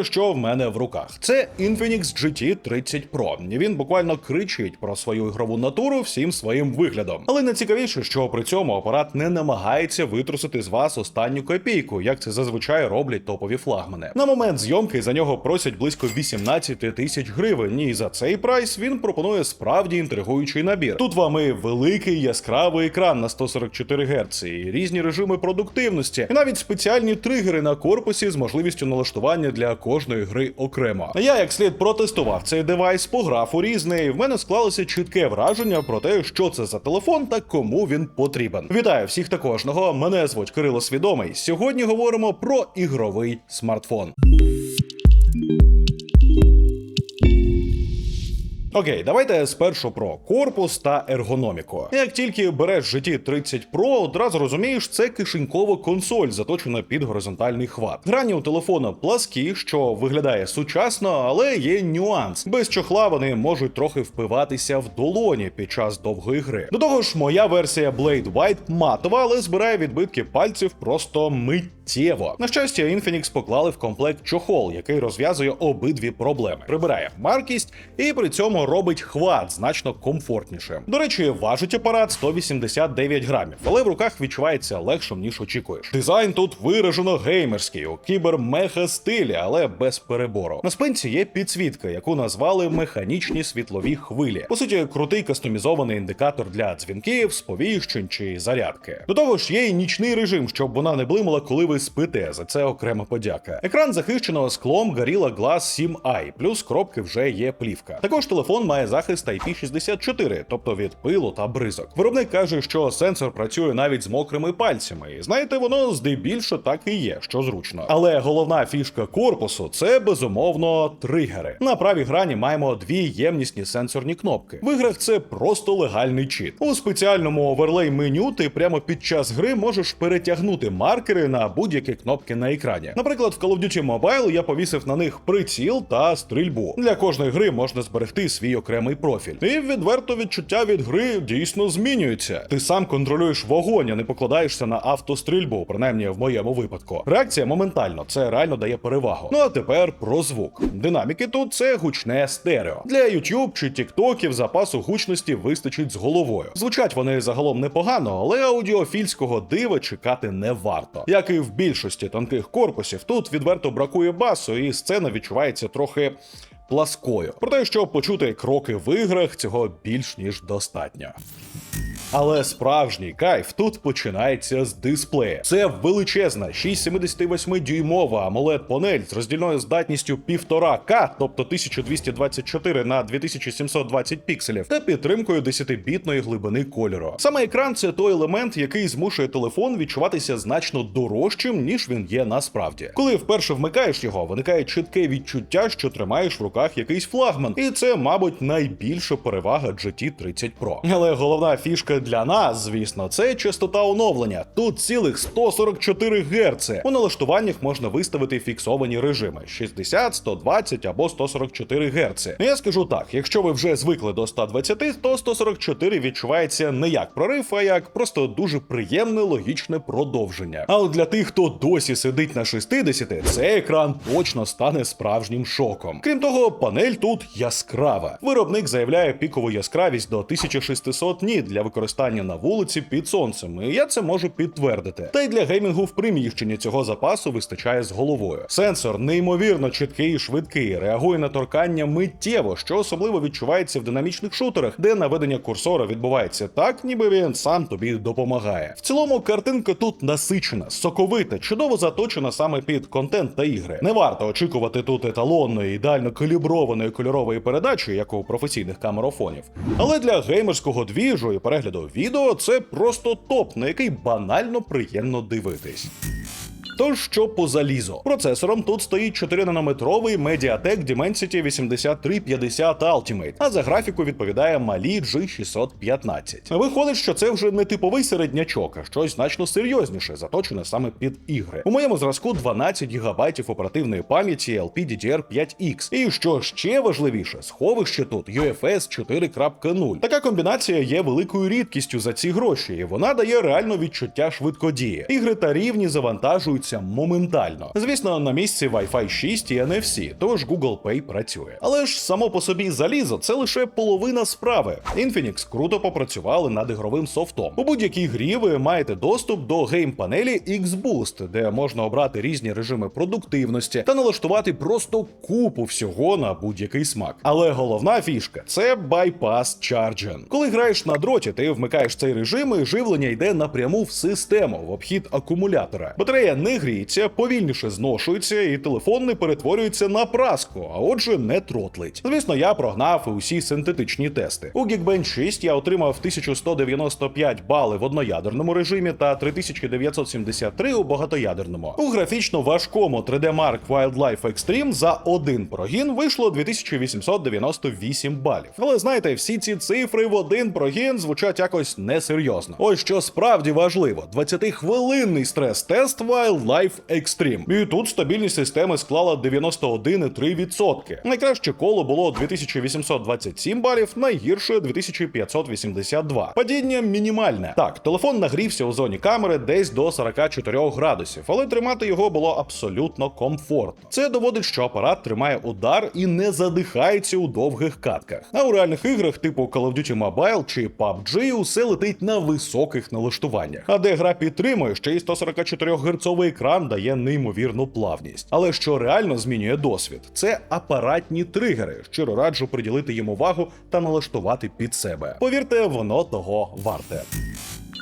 Подивіться, що в мене в руках. Це Infinix GT 30 Pro. Він буквально кричить про свою ігрову натуру всім своїм виглядом. Але найцікавіше, що при цьому апарат не намагається витрусити з вас останню копійку, як це зазвичай роблять топові флагмани. На момент зйомки за нього просять близько 18 тисяч гривень. І за цей прайс він пропонує справді інтригуючий набір. Тут вам і великий яскравий екран на 144 Гц, і різні режими продуктивності, і навіть спеціальні тригери на корпусі з можливістю налаштування для кожної гри окремо. Я як слід протестував цей девайс, пограв у різний. В мене склалося чітке враження про те, що це за телефон та кому він потрібен. Вітаю всіх та кожного. Мене звуть Кирило Свідомий. Сьогодні говоримо про ігровий смартфон. Окей, давайте спершу про корпус та ергономіку. Як тільки береш GT 30 Pro, одразу розумієш, це кишенькова консоль, заточена під горизонтальний хват. Грані у телефона пласкі, що виглядає сучасно, але є нюанс. Без чохла вони можуть трохи впиватися в долоні під час довгої гри. До того ж, моя версія Blade White матова, але збирає відбитки пальців просто миттєво. На щастя, Infinix поклали в комплект чохол, який розв'язує обидві проблеми. Прибирає маркість і при цьому робить хват значно комфортніше. До речі, важить апарат 189 грамів, але в руках відчувається легшим, ніж очікуєш. Дизайн тут виражено геймерський у кібер-меха стилі, але без перебору. На спинці є підсвітка, яку назвали механічні світлові хвилі. По суті, крутий кастомізований індикатор для дзвінків, сповіщень чи зарядки. До того ж, є і нічний режим, щоб вона не блимала, коли ви спите. За це окрема подяка. Екран захищено склом Gorilla Glass 7i, плюс кропки вже є плівка. Також телефон має захист IP64, тобто від пилу та бризок. Виробник каже, що сенсор працює навіть з мокрими пальцями, і знаєте, воно здебільшого так і є, що зручно. Але головна фішка корпусу це безумовно тригери. На правій грані маємо дві ємнісні сенсорні кнопки. В іграх це просто легальний чіт. У спеціальному оверлей меню ти прямо під час гри можеш перетягнути маркери на будь-які кнопки на екрані. Наприклад, в Call of Duty Mobile я повісив на них приціл та стрільбу. Для кожної гри можна зберегти свій окремий профіль. І відверто відчуття від гри дійсно змінюється. Ти сам контролюєш вогонь, а не покладаєшся на автострільбу, принаймні в моєму випадку. Реакція моментально, це реально дає перевагу. Ну а тепер про звук. Динаміки тут це гучне стерео. Для YouTube чи TikTokів запасу гучності вистачить з головою. Звучать вони загалом непогано, але аудіофільського дива чекати не варто. Як і в більшості танких корпусів, тут відверто бракує басу, і сцена відчувається трохи пласкою. Про те, щоб почути кроки в іграх, цього більш ніж достатньо. Але справжній кайф тут починається з дисплея. Це величезна 6,78-дюймова amoled панель з роздільною здатністю 1,5К, тобто 1224 на 2720 пікселів, та підтримкою 10-бітної глибини кольору. Саме екран це той елемент, який змушує телефон відчуватися значно дорожчим, ніж він є насправді. Коли вперше вмикаєш його, виникає чітке відчуття, що тримаєш в руках якийсь флагман, і це, мабуть, найбільша перевага GT 30 Pro. Але головна фішка для нас, звісно, це частота оновлення. Тут цілих 144 Гц. У налаштуваннях можна виставити фіксовані режими: 60, 120 або 144 Гц. Я скажу так: якщо ви вже звикли до 120, то 144 відчувається не як прорив, а як просто дуже приємне логічне продовження. А от для тих, хто досі сидить на 60, цей екран точно стане справжнім шоком. Крім того, панель тут яскрава. Виробник заявляє пікову яскравість до 1600 ніт для використання на вулиці під сонцем. І я це можу підтвердити. Та й для геймінгу в приміщенні цього запасу вистачає з головою. Сенсор неймовірно чіткий і швидкий, реагує на торкання миттєво, що особливо відчувається в динамічних шутерах, де наведення курсора відбувається так, ніби він сам тобі допомагає. В цілому картинка тут насичена, соковита, чудово заточена саме під контент та ігри. Не варто очікувати тут еталонної, ідеально каліброваної кольорової передачі, як у професійних камерофонів. Але для геймерського двіжу і перегляду відео це просто топ, на який банально приємно дивитись. Тож що по залізу? Процесором тут стоїть 4-нанометровий Mediatek Dimensity 8350 Ultimate, а за графіку відповідає малі G615. Виходить, що це вже не типовий середнячок, а щось значно серйозніше, заточене саме під ігри. У моєму зразку 12 ГБ оперативної пам'яті LPDDR5X. І що ще важливіше, сховище тут UFS 4.0. Така комбінація є великою рідкістю за ці гроші, і вона дає реально відчуття швидкодії. Ігри та рівні завантажуються вмикаються моментально. Звісно, на місці Wi-Fi 6 і NFC, тож Google Pay працює. Але ж само по собі залізо це лише половина справи. Infinix круто попрацювали над ігровим софтом. У будь-якій грі ви маєте доступ до гейм-панелі X-Boost, де можна обрати різні режими продуктивності та налаштувати просто купу всього на будь-який смак. Але головна фішка це bypass charging. Коли граєш на дроті, ти вмикаєш цей режим, і живлення йде напряму в систему в обхід акумулятора. Батарея не гріється, повільніше зношується, і телефон не перетворюється на праску, а отже, не тротлить. Звісно, я прогнав усі синтетичні тести. У Geekbench 6 я отримав 1195 бали в одноядерному режимі та 3973 у багатоядерному. У графічно важкому 3D Mark Wildlife Extreme за один прогін вийшло 2898 балів. Але знаєте, всі ці цифри в один прогін звучать якось несерйозно. Ось що справді важливо: 20-хвилинний стрес-тест Wildlife Extreme. І тут стабільність системи склала 91,3%. Найкраще коло було 2827 балів, найгірше 2582. Падіння мінімальне. Так, телефон нагрівся у зоні камери десь до 44 градусів, але тримати його було абсолютно комфортно. Це доводить, що апарат тримає удар і не задихається у довгих катках. А у реальних іграх, типу Call of Duty Mobile чи PUBG, усе летить на високих налаштуваннях. А де гра підтримує, ще й 144 герцовий екран дає неймовірну плавність. Але що реально змінює досвід, це апаратні тригери. Щиро раджу приділити їм увагу та налаштувати під себе. Повірте, воно того варте.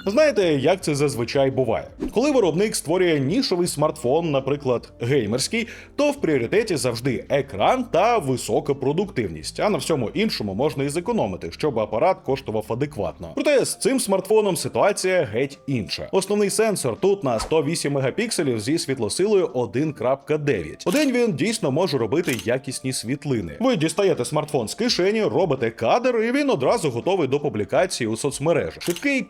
Знаєте, як це зазвичай буває? Коли виробник створює нішовий смартфон, наприклад, геймерський, то в пріоритеті завжди екран та висока продуктивність, а на всьому іншому можна і зекономити, щоб апарат коштував адекватно. Проте з цим смартфоном ситуація геть інша. Основний сенсор тут на 108 мегапікселів зі світлосилою 1.9. У день він дійсно може робити якісні світлини. Ви дістаєте смартфон з кишені, робите кадр, і він одразу готовий до публікації у соцмережах. Швидкий,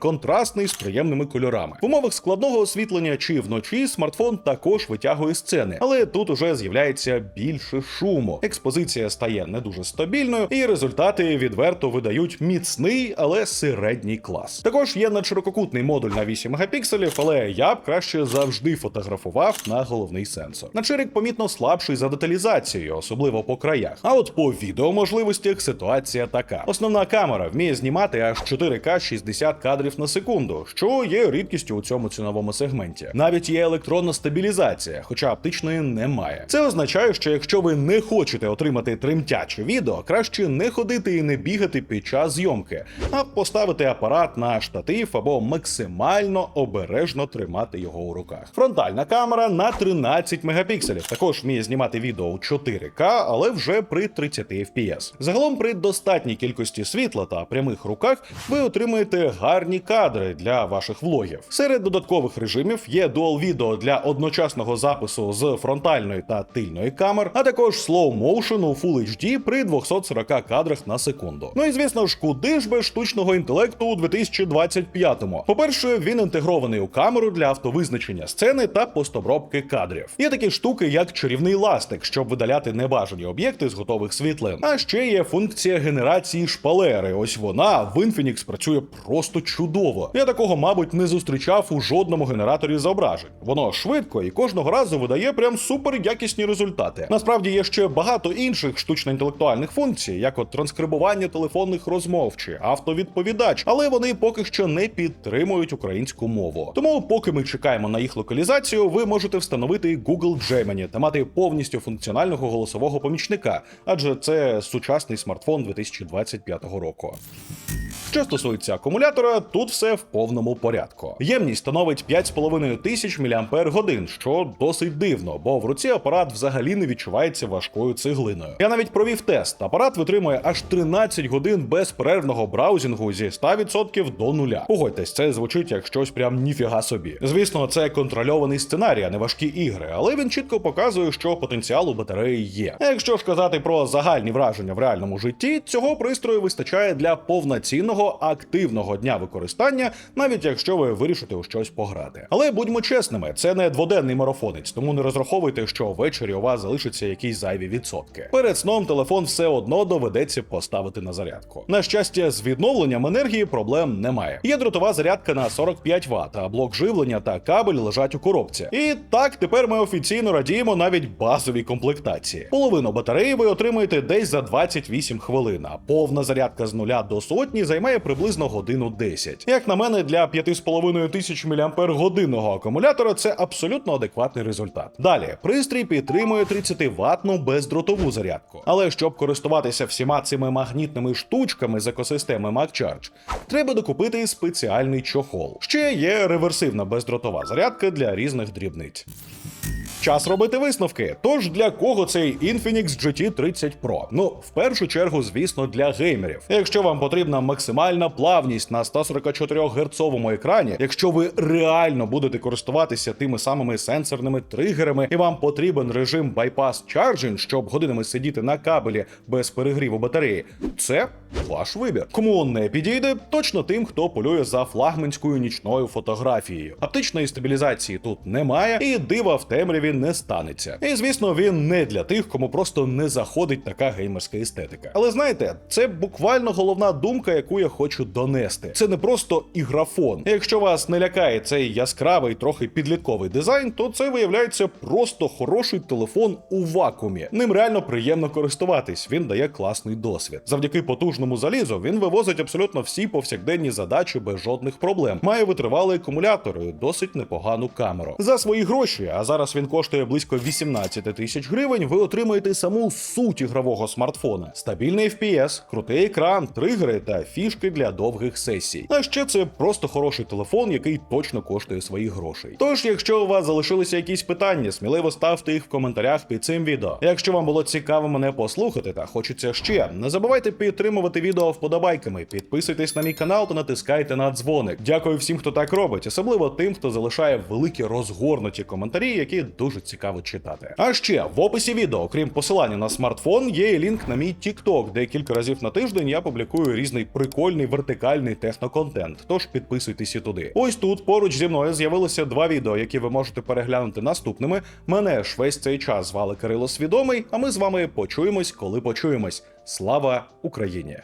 контрастний з приємними кольорами. В умовах складного освітлення чи вночі смартфон також витягує сцени, але тут уже з'являється більше шуму. Експозиція стає не дуже стабільною, і результати відверто видають міцний, але середній клас. Також є надширококутний модуль на 8 мегапікселів, але я б краще завжди фотографував на головний сенсор. Начирик помітно слабший за деталізацією, особливо по краях. А от по відеоможливостях ситуація така: основна камера вміє знімати аж 4К 60 кадрів на секунду, що є рідкістю у цьому ціновому сегменті. Навіть є електронна стабілізація, хоча оптичної немає. Це означає, що якщо ви не хочете отримати тремтяче відео, краще не ходити і не бігати під час зйомки, а поставити апарат на штатив або максимально обережно тримати його у руках. Фронтальна камера на 13 мегапікселів. Також вміє знімати відео у 4К, але вже при 30 FPS. Загалом при достатній кількості світла та прямих руках ви отримаєте гарні кадри для ваших влогів. Серед додаткових режимів є Dual Video для одночасного запису з фронтальної та тильної камер, а також Slow Motion у Full HD при 240 кадрах на секунду. Ну і звісно ж, куди ж без штучного інтелекту у 2025-му? По-перше, він інтегрований у камеру для автовизначення сцени та постобробки кадрів. Є такі штуки, як чарівний ластик, щоб видаляти небажані об'єкти з готових світлин. А ще є функція генерації шпалери. Ось вона в Infinix працює просто чудово. Я такого, мабуть, не зустрічав у жодному генераторі зображень. Воно швидко і кожного разу видає прям супер якісні результати. Насправді є ще багато інших штучно-інтелектуальних функцій, як от транскрибування телефонних розмов чи автовідповідач, але вони поки що не підтримують українську мову. Тому, поки ми чекаємо на їх локалізацію, ви можете встановити Google Gemini та мати повністю функціонального голосового помічника, адже це сучасний смартфон 2025 року. Що стосується акумулятора, тут все в повному порядку. Ємність становить 5,5 тисяч мАч, що досить дивно, бо в руці апарат взагалі не відчувається важкою цеглиною. Я навіть провів тест. Апарат витримує аж 13 годин безперервного браузінгу зі 100% до нуля. Погодьтесь, це звучить як щось прям ніфіга собі. Звісно, це контрольований сценарій, а не важкі ігри, але він чітко показує, що потенціал у батареї є. Якщо ж казати про загальні враження в реальному житті, цього пристрою вистачає для повноцінного повноцінного активного дня використання, навіть якщо ви вирішите у щось пограти. Але будьмо чесними, це не дводенний марафонець, тому не розраховуйте, що ввечері у вас залишаться якісь зайві відсотки. Перед сном телефон все одно доведеться поставити на зарядку. На щастя, з відновленням енергії проблем немає. Є дротова зарядка на 45 Вт, а блок живлення та кабель лежать у коробці. І так тепер ми офіційно радіємо навіть базовій комплектації. Половину батареї ви отримаєте десь за 28 хвилин, а повна зарядка з нуля до сотні займає приблизно годину 10. Як на мене, для 5,5 тисяч мАч акумулятора це абсолютно адекватний результат. Далі пристрій підтримує 30 ватну бездротову зарядку. Але щоб користуватися всіма цими магнітними штучками з екосистеми MagCharge, треба докупити спеціальний чохол. Ще є реверсивна бездротова зарядка для різних дрібниць. Час робити висновки. Тож для кого цей Infinix GT 30 Pro? Ну, в першу чергу, звісно, для геймерів. Якщо вам потрібна максимальна плавність на 144 герцовому екрані, якщо ви реально будете користуватися тими самими сенсорними тригерами, і вам потрібен режим Bypass Charging, щоб годинами сидіти на кабелі без перегріву батареї, це ваш вибір. Кому не підійде, точно тим, хто полює за флагманською нічною фотографією. Оптичної стабілізації тут немає, і дива в темряві не станеться. І звісно, він не для тих, кому просто не заходить така геймерська естетика. Але знаєте, це буквально головна думка, яку я хочу донести. Це не просто іграфон. Якщо вас не лякає цей яскравий, трохи підлітковий дизайн, то це виявляється просто хороший телефон у вакуумі. Ним реально приємно користуватись. Він дає класний досвід. Завдяки потужному залізу він вивозить абсолютно всі повсякденні задачі без жодних проблем. Має витривалий акумулятор і досить непогану камеру. За свої гроші, а зараз він коштує близько 18 тисяч гривень. Ви отримаєте саму суть ігрового смартфона: стабільний FPS, крутий екран, тригери та фішки для довгих сесій. А ще це просто хороший телефон, який точно коштує своїх грошей. Тож, якщо у вас залишилися якісь питання, сміливо ставте їх в коментарях під цим відео. Якщо вам було цікаво мене послухати та хочеться ще, не забувайте підтримувати відео вподобайками, підписуйтесь на мій канал та натискайте на дзвоник. Дякую всім, хто так робить, особливо тим, хто залишає великі розгорнуті коментарі, які дуже цікаво читати. А ще в описі відео, окрім посилання на смартфон, є і лінк на мій TikTok, де кілька разів на тиждень я публікую різний прикольний вертикальний техноконтент. Тож підписуйтесь і туди. Ось тут поруч зі мною з'явилося два відео, які ви можете переглянути наступними. Мене ж весь цей час звали Кирило Свідомий. А ми з вами почуємось, коли почуємось. Слава Україні!